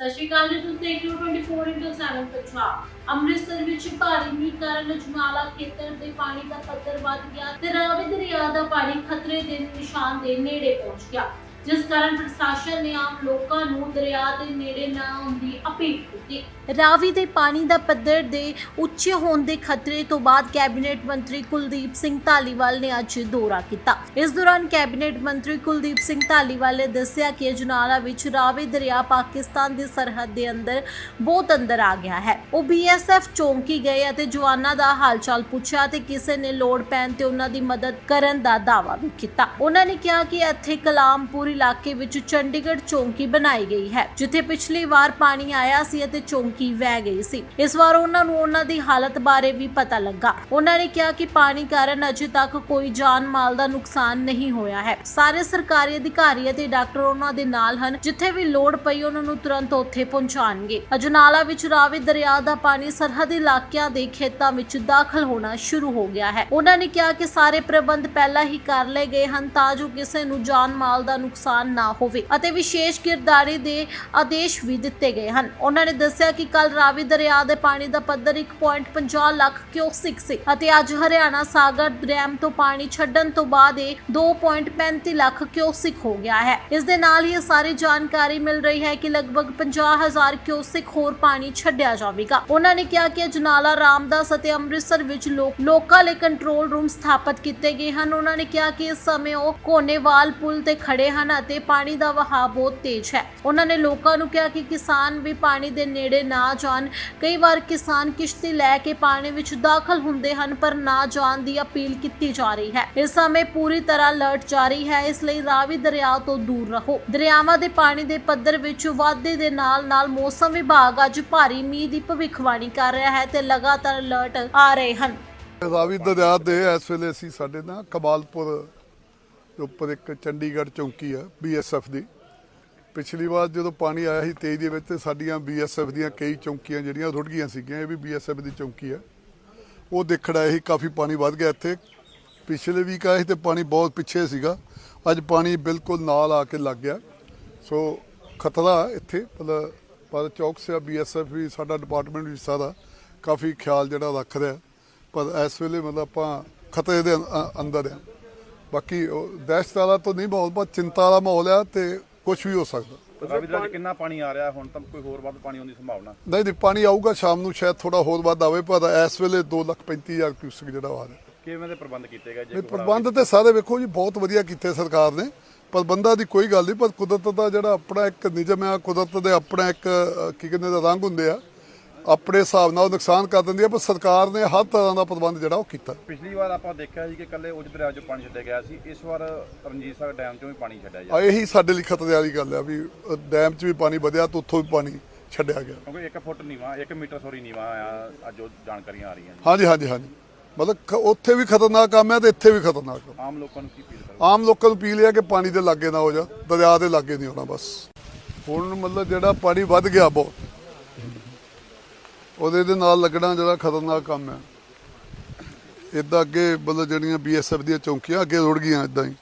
ਸਤਿ ਸ਼੍ਰੀ ਅਕਾਲ ਜੀ, ਤੁਸੀਂ ਦੇਖ ਰਹੇ ਹੋ 24/7 ਪੰਜਾਬ। ਅੰਮ੍ਰਿਤਸਰ ਵਿੱਚ ਭਾਰੀ ਮੀਂਹ ਕਾਰਨ ਜਨਾਲਾ ਖੇਤਰ ਦੇ ਪਾਣੀ ਦਾ ਪੱਧਰ ਵੱਧ ਗਿਆ ਤੇ ਰਾਵੀ ਦਰਿਆ ਦਾ ਪਾਣੀ ਖਤਰੇ ਦੇ ਨਿਸ਼ਾਨ ਦੇ ਨੇੜੇ ਪਹੁੰਚ ਗਿਆ। ਜਿਸ ਕਾਰਨ ਪ੍ਰਸ਼ਾਸਨ ਨੇ ਆਮ ਲੋਕਾਂ ਨੂੰ ਦਰਿਆ ਦੇ ਨੇੜੇ ਨਾ ਆਉਣ ਦੀ ਅਪੀਲ ਕੀਤੀ। ਰਾਵੀ ਦੇ ਪਾਣੀ ਦਾ ਪੱਧਰ ਦੇ ਉੱਚੇ ਹੋਣ ਦੇ ਖਤਰੇ ਤੋਂ ਬਾਅਦ ਕੈਬਨਿਟ ਮੰਤਰੀ ਕੁਲਦੀਪ ਸਿੰਘ ਧਾਲੀਵਾਲ ਨੇ ਅੱਜ ਦੌਰਾ ਕੀਤਾ। ਇਸ ਦੌਰਾਨ ਕੈਬਨਿਟ ਮੰਤਰੀ ਕੁਲਦੀਪ ਸਿੰਘ ਧਾਲੀਵਾਲ ਨੇ ਦੱਸਿਆ ਕਿ ਅਜਨਾਲਾ ਵਿੱਚ ਰਾਵੀ ਦਰਿਆ ਪਾਕਿਸਤਾਨ ਦੀ ਸਰਹੱਦ ਦੇ ਅੰਦਰ ਬਹੁਤ ਅੰਦਰ ਆ ਗਿਆ ਹੈ। ਉਹ ਬੀਐਸਐਫ ਚੌਂਕੀ ਗਏ ਅਤੇ ਜਵਾਨਾਂ ਦਾ ਹਾਲਚਾਲ ਪੁੱਛਿਆ ਤੇ ਕਿਸੇ ਨੇ ਲੋੜ ਪੈਣ ਤੇ ਉਹਨਾਂ ਦੀ ਮਦਦ ਕਰਨ ਦਾ ਦਾਅਵਾ ਵੀ ਕੀਤਾ। ਉਹਨਾਂ ਨੇ ਕਿਹਾ ਕਿ ਇੱਥੇ ਕਲਾਮਪੁਰ ਇਲਾਕੇ ਵਿੱਚ ਚੰਡੀਗੜ੍ਹ ਚੌਂਕੀ ਬਣਾਈ ਗਈ ਹੈ, ਜਿੱਥੇ ਪਿਛਲੀ ਵਾਰ ਪਾਣੀ ਆਇਆ ਸੀ ਅਤੇ ਚੌਂਕੀ ਵਹਿ ਗਈ ਸੀ। ਇਸ ਵਾਰ ਉਹਨਾਂ ਨੂੰ ਉਹਨਾਂ ਦੀ ਹਾਲਤ ਬਾਰੇ ਵੀ ਪਤਾ ਲੱਗਾ। ਉਹਨਾਂ ਨੇ ਕਿਹਾ ਕਿ ਪਾਣੀ ਕਾਰਨ ਅਜੇ ਤੱਕ ਕੋਈ ਜਾਨ ਮਾਲ ਦਾ ਨੁਕਸਾਨ ਨਹੀਂ ਹੋਇਆ ਹੈ। ਸਾਰੇ ਸਰਕਾਰੀ ਅਧਿਕਾਰੀ ਅਤੇ ਡਾਕਟਰ ਉਹਨਾਂ ਦੇ ਨਾਲ ਹਨ, ਜਿੱਥੇ ਵੀ ਲੋੜ ਪਈ ਉਹਨਾਂ ਨੂੰ ਤੁਰੰਤ ਉੱਥੇ ਪਹੁੰਚਾਣਗੇ ਅਜਨਾਲਾ ਵਿੱਚ ਰਾਵੀ ਦਰਿਆ ਦਾ ਪਾਣੀ ਸਰਹੱਦ ਇਲਾਕਿਆਂ ਦੇ ਖੇਤਾਂ ਵਿੱਚ ਦਾਖਲ ਹੋਣਾ ਸ਼ੁਰੂ ਹੋ ਗਿਆ ਹੈ। ਉਹਨਾਂ ਨੇ ਕਿਹਾ ਕਿ ਸਾਰੇ ਪ੍ਰਬੰਧ ਪਹਿਲਾਂ ਹੀ ਕਰ ਲਏ ਗਏ ਹਨ, ਤਾਂ ਜੋ ਕਿਸੇ ਨੂੰ ਜਾਨ ਮਾਲ ਦਾ ਨੁਕਸਾਨ ਨੁਕਸਾਨ ਨਾ ਹੋਵੇ ਅਤੇ ਵਿਸ਼ੇਸ਼ ਗਿਰਦਾਰੀ ਦੇ ਆਦੇਸ਼ ਵੀ ਦਿੱਤੇ ਗਏ ਹਨ। ਉਹਨਾਂ ਨੇ ਦੱਸਿਆ ਕਿ ਕੱਲ ਰਾਵੀ ਦਰਿਆ ਦੇ ਪਾਣੀ ਦਾ ਪੱਧਰ 1.50 ਲੱਖ ਕਿਊਸਿਕ ਸੀ ਅਤੇ ਅੱਜ ਹਰਿਆਣਾ ਸਾਗਰ ਡੈਮ ਤੋਂ ਪਾਣੀ ਛੱਡਣ ਤੋਂ ਬਾਅਦ ਇਹ 2.35 ਲੱਖ ਕਿਊਸਿਕ ਹੋ ਗਿਆ ਹੈ। ਇਸ ਦੇ ਨਾਲ ਹੀ ਸਾਰੀ ਜਾਣਕਾਰੀ ਮਿਲ ਰਹੀ ਹੈ ਕਿ ਲਗਭਗ 50000 ਕਿਊਸਿਕ ਹੋਰ ਪਾਣੀ ਛੱਡਿਆ ਜਾਵੇਗਾ। ਉਹਨਾਂ ਨੇ ਕਿਹਾ ਕਿ ਅਜਨਾਲਾ ਰਾਮਦਾਸ ਅਤੇ ਅੰਮ੍ਰਿਤਸਰ ਵਿੱਚ ਲੋਕਾਂ ਲਈ ਕੰਟਰੋਲ ਰੂਮ ਸਥਾਪਿਤ ਕੀਤੇ ਗਏ ਹਨ। ਉਹਨਾਂ ਨੇ ਕਿਹਾ ਕਿ ਇਸ ਸਮੇਂ ਉਹ ਕੋਨੇਵਾਲ ਪੁਲ ਤੇ ਖੜੇ ਹਨ। ਅਤੇ ਪਾਣੀ ਦਾ ਵਹਾਅ ਬਹੁਤ ਤੇਜ਼ ਹੈ। ਉਹਨਾਂ ਨੇ ਲੋਕਾਂ ਨੂੰ ਕਿਹਾ ਕਿ ਕਿਸਾਨ ਵੀ ਪਾਣੀ ਦੇ ਨੇੜੇ ਨਾ ਜਾਣ। ਕਈ ਵਾਰ ਕਿਸਾਨ ਕਿਸ਼ਤੀ ਲੈ ਕੇ ਪਾਣੀ ਵਿੱਚ ਦਾਖਲ ਹੁੰਦੇ ਹਨ, ਪਰ ਨਾ ਜਾਣ ਦੀ ਅਪੀਲ ਕੀਤੀ ਜਾ ਰਹੀ ਹੈ। ਇਸ ਸਮੇਂ ਪੂਰੀ ਤਰ੍ਹਾਂ ਅਲਰਟ ਜਾਰੀ ਹੈ। ਇਸ ਲਈ ਰਾਵੀ ਦਰਿਆ ਤੋਂ ਦੂਰ ਰਹੋ। ਦਰਿਆਵਾਂ ਦੇ ਪਾਣੀ ਦੇ ਪੱਧਰ ਵਿੱਚ ਵਾਧੇ ਦੇ ਨਾਲ ਨਾਲ ਮੌਸਮ ਵਿਭਾਗ ਅੱਜ ਭਾਰੀ ਮੀਂਹ ਦੀ ਭਵਿੱਖਬਾਣੀ ਕਰ ਰਿਹਾ ਹੈ ਤੇ ਲਗਾਤਾਰ ਅਲਰਟ ਆ ਰਹੇ ਹਨ। ਰਾਵੀ ਦਰਿਆ ਦੇ ਇਸ ਵੇਲੇ ਅਸੀਂ ਸਾਡੇ ਨਾ ਕਮਾਲਪੁਰ ਦੇ ਉੱਪਰ ਇੱਕ ਚੰਡੀਗੜ੍ਹ ਚੌਂਕੀ ਆ ਬੀਐਸਐਫ ਦੀ। ਪਿਛਲੀ ਵਾਰ ਜਦੋਂ ਪਾਣੀ ਆਇਆ ਸੀ 23 ਦੇ ਵਿੱਚ, ਤੇ ਸਾਡੀਆਂ ਬੀਐਸਐਫ ਦੀਆਂ ਕਈ ਚੌਂਕੀਆਂ ਜਿਹੜੀਆਂ ਰੁੜ ਗਈਆਂ ਸੀਗੀਆਂ। ਇਹ ਵੀ ਬੀਐਸਐਫ ਦੀ ਚੌਂਕੀ ਆ। ਉਹ ਦੇਖਣ ਆਏ ਸੀ, ਕਾਫੀ ਪਾਣੀ ਵੱਧ ਗਿਆ ਇੱਥੇ। ਪਿਛਲੇ ਵੀਕ ਆਏ ਸੀ ਤੇ ਪਾਣੀ ਬਹੁਤ ਪਿੱਛੇ ਸੀਗਾ। ਅੱਜ ਪਾਣੀ ਬਿਲਕੁਲ ਨਾਲ ਆ ਕੇ ਲੱਗ ਗਿਆ। ਸੋ ਖਤਰਾ ਇੱਥੇ, ਮਤਲਬ ਪਰ ਚੌਕਸ ਆ ਬੀਐਸਐਫ ਵੀ ਸਾਡਾ ਡਿਪਾਰਟਮੈਂਟ ਵੀ ਸਾਰਾ ਕਾਫੀ ਖਿਆਲ ਜਿਹੜਾ ਰੱਖ ਰਿਹਾ। ਪਰ ਇਸ ਵੇਲੇ ਮਤਲਬ ਆਪਾਂ ਖਤਰੇ ਦੇ ਅੰਦਰ ਆ। ਬਾਕੀ ਦਹਿਸ਼ਤ ਵਾਲਾ ਤਾਂ ਨਹੀਂ ਮਾਹੌਲ ਪਰ ਚਿੰਤਾ ਵਾਲਾ ਮਾਹੌਲ ਆ ਤੇ ਕੁਝ ਵੀ ਹੋ ਸਕਦਾ। ਰਾਵੀ ਦਰਿਆ 'ਚ ਕਿੰਨਾ ਪਾਣੀ ਆ ਰਿਹਾ? ਹੁਣ ਤਾਂ ਕੋਈ ਹੋਰ ਵੱਧ ਪਾਣੀ ਆਉਣ ਦੀ ਸੰਭਾਵਨਾ। ਨਹੀਂ ਨਹੀਂ ਪਾਣੀ ਆਊਗਾ ਸ਼ਾਮ ਨੂੰ ਸ਼ਾਇਦ ਥੋੜਾ ਹੋਰ ਵੱਧ ਆਵੇ ਪਰ ਇਸ ਵੇਲੇ 2,35,000 ਕਿਊਸਕ ਜਿਹੜਾ ਆ ਰਿਹਾ। ਕਿਵੇਂ ਦੇ ਪ੍ਰਬੰਧ ਕੀਤੇ ਗਏ ਜੇ ਪ੍ਰਬੰਧ ਤੇ ਸਾਰੇ ਵੇਖੋ ਜੀ ਬਹੁਤ ਵਧੀਆ ਕੀਤੇ ਸਰਕਾਰ ਨੇ ਪ੍ਰਬੰਧਾਂ ਦੀ ਕੋਈ ਗੱਲ ਨਹੀਂ ਪਰ ਕੁਦਰਤ ਦਾ ਜਿਹੜਾ ਆਪਣਾ ਇੱਕ ਨਿਯਮ ਆ ਕੁਦਰਤ ਦੇ ਆਪਣਾ ਇੱਕ ਕੀ ਕਹਿੰਦੇ ਰੰਗ ਹੁੰਦੇ ਆ ਆਪਣੇ ਹਿਸਾਬ ਨਾਲ ਨੁਕਸਾਨ ਕਰ ਦਿੰਦੀ ਆ ਪਰ ਸਰਕਾਰ ਨੇ ਹਰ ਤਰ੍ਹਾਂ ਦਾ ਪ੍ਰਬੰਧ ਜਿਹੜਾ ਉਹ ਕੀਤਾ। ਪਿਛਲੀ ਵਾਰ ਆਪਾਂ ਦੇਖਿਆ ਸੀ ਕਿ ਕੱਲੇ ਉਜ ਦਰਿਆ 'ਚੋਂ ਪਾਣੀ ਛੱਡਿਆ ਗਿਆ ਸੀ ਇਸ ਵਾਰ ਰਣਜੀਤ ਸਾਗਰ ਡੈਮ 'ਚੋਂ ਵੀ ਪਾਣੀ ਛੱਡਿਆ ਜਾ ਇਹੀ ਸਾਡੇ ਲਈ ਖਤਰੇ ਵਾਲੀ ਗੱਲ ਆ ਵੀ ਡੈਮ 'ਚ ਵੀ ਪਾਣੀ ਵਧਿਆ ਤੇ ਉੱਥੋਂ ਵੀ ਪਾਣੀ ਛੱਡਿਆ ਗਿਆ। ਕਿਉਂਕਿ 1 ਫੁੱਟ ਨੀਵਾ 1 ਮੀਟਰ ਸੋਰੀ ਨੀਵਾ ਆ ਅੱਜ ਜਾਣਕਾਰੀਆਂ ਆ ਰਹੀਆਂ ਨੇ ਹਾਂਜੀ ਹਾਂਜੀ ਹਾਂਜੀ। ਮਤਲਬ ਉੱਥੇ ਵੀ ਖਤਰਨਾਕ ਕੰਮ ਹੈ ਤੇ ਇੱਥੇ ਵੀ ਖਤਰਨਾਕ ਆਮ ਲੋਕਾਂ ਨੂੰ ਕੀ ਅਪੀਲ ਕਰੋ ਆਮ ਲੋਕਾਂ ਨੂੰ ਪੀ ਲਿਆ ਕਿ ਪਾਣੀ ਦੇ ਲਾਗੇ ਨਾ ਹੋ ਜਾ ਦਰਿਆ ਦੇ ਲਾਗੇ ਨਹੀਂ ਹੋਣਾ ਬਸ। ਹੁਣ ਮਤਲਬ ਜਿਹੜਾ ਪਾਣੀ ਵੱਧ ਗਿਆ ਬਹੁਤ ਉਹਦੇ ਦੇ ਨਾਲ ਲੱਗਣਾ ਜਿਹੜਾ ਖਤਰਨਾਕ ਕੰਮ ਹੈ। ਇਦਾਂ ਅੱਗੇ ਮਤਲਬ ਜਿਹੜੀਆਂ ਬੀਐਸਐਫ ਦੀਆਂ ਚੌਂਕੀਆਂ ਅੱਗੇ ਰੁੜ ਗਈਆਂ ਇਦਾਂ ਹੀ।